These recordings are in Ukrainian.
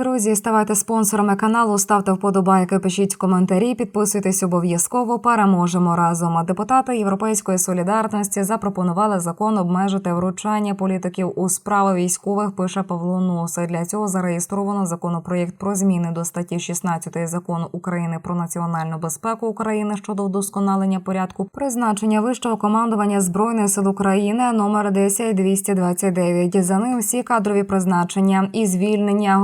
друзі, ставайте спонсорами каналу, ставте вподобайки, пишіть коментарі, підписуйтесь обов'язково. Переможемо разом. Депутати Європейської солідарності запропонували закон обмежити вручання політиків у справи військових. Пише Павло Носи. Для цього зареєстровано законопроєкт про зміни до статті 16 закону України про національну безпеку України щодо вдосконалення порядку призначення вищого командування збройних сил України номер 10229. За ним всі кадрові призначення і звільнення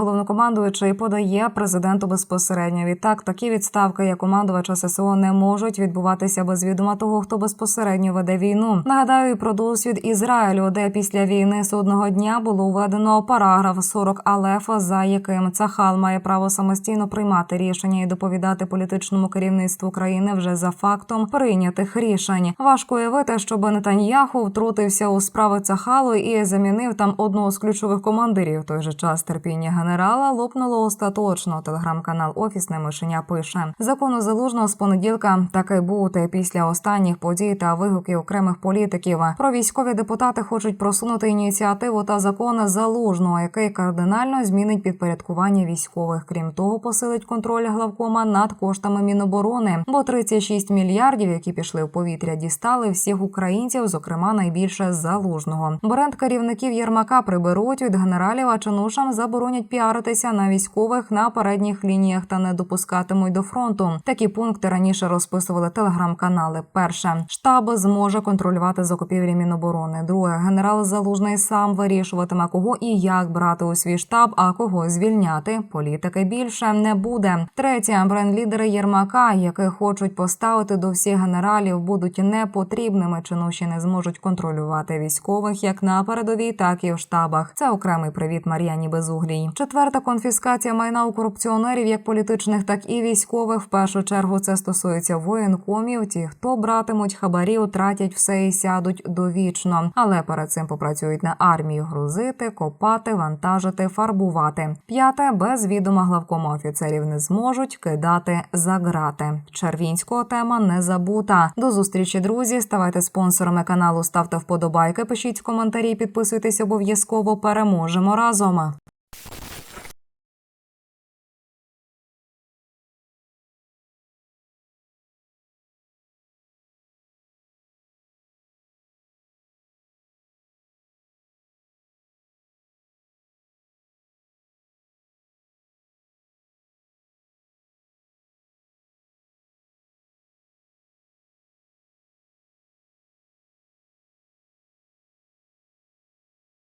головнокомандуючий подає президенту безпосередньо. Відтак такі відставки, як командувача ССО, не можуть відбуватися без відома того, хто безпосередньо веде війну. Нагадаю про досвід Ізраїлю, де після війни судного дня було введено параграф 40 Алефа, за яким Цахал має право самостійно приймати рішення і доповідати політичному керівництву країни вже за фактом прийнятих рішень. Важко уявити, щоб Нетаньяху втрутився у справи Цахалу і замінив там одного з ключових командирів. Той же час терпіння генерала лопнуло остаточно. Телеграм-канал Офісне мишеня пише закону залужного з понеділка таки бути після останніх подій та вигуків окремих політиків. Про військові депутати хочуть просунути ініціативу та закон залужного, який кардинально змінить підпорядкування військових. Крім того, посилить контроль главкома над коштами Міноборони, бо 36 мільярдів, які пішли в повітря, дістали всіх українців, зокрема найбільше залужного. Бренд керівників Єрмака приберуть від генералів, а чинушам заборонять піаритися на військових на передніх лініях та не допускатимуть до фронту. Такі пункти раніше розписували телеграм-канали. Перше штаб зможе контролювати закупівлі Міноборони. Друге, генерал Залужний сам вирішуватиме, кого і як брати у свій штаб, а кого звільняти. Політики більше не буде. Третє бренд-лідери Єрмака, яких хочуть поставити до всіх генералів, будуть непотрібними. Чинуші не зможуть контролювати військових як на передовій, так і в штабах. Це окремий привіт Мар'яні Безуглій. Четверта конфіскація майна у корупціонерів, як політичних, так і військових. В першу чергу це стосується воєнкомів. Ті, хто братимуть хабарі, втратять все і сядуть довічно. Але перед цим попрацюють на армію грузити, копати, вантажити, фарбувати. П'яте без відома главкома офіцерів не зможуть кидати за грати. Червінського тема не забута. До зустрічі, друзі. Ставайте спонсорами каналу, ставте вподобайки, пишіть коментарі, підписуйтесь обов'язково. Переможемо разом.